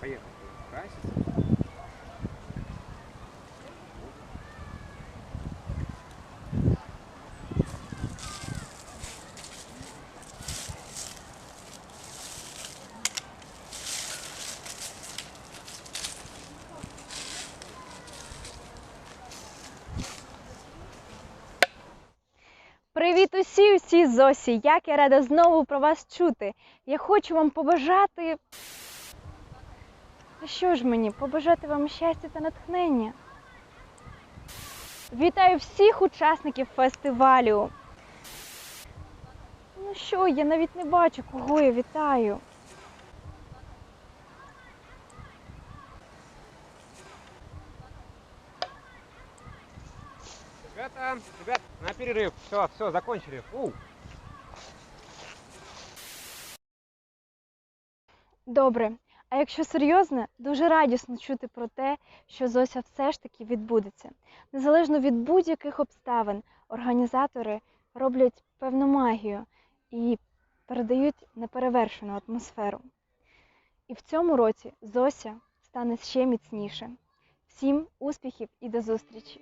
Поехали. Краситься. Привіт усі, усі Зосі! Як я рада знову про вас чути. Я хочу вам побажати. А що ж мені? Побажати вам щастя та натхнення. Вітаю всіх учасників фестивалю. Ну що, я навіть не бачу, кого я вітаю. Ребята, ребят, на перерыв. Все, все, закончили. Фу. Добре. А якщо серйозно, дуже радісно чути про те, що Зося все ж таки відбудеться. Незалежно від будь-яких обставин, організатори роблять певну магію і передають неперевершену атмосферу. І в цьому році Зося стане ще міцніше. Всім успіхів і до зустрічі!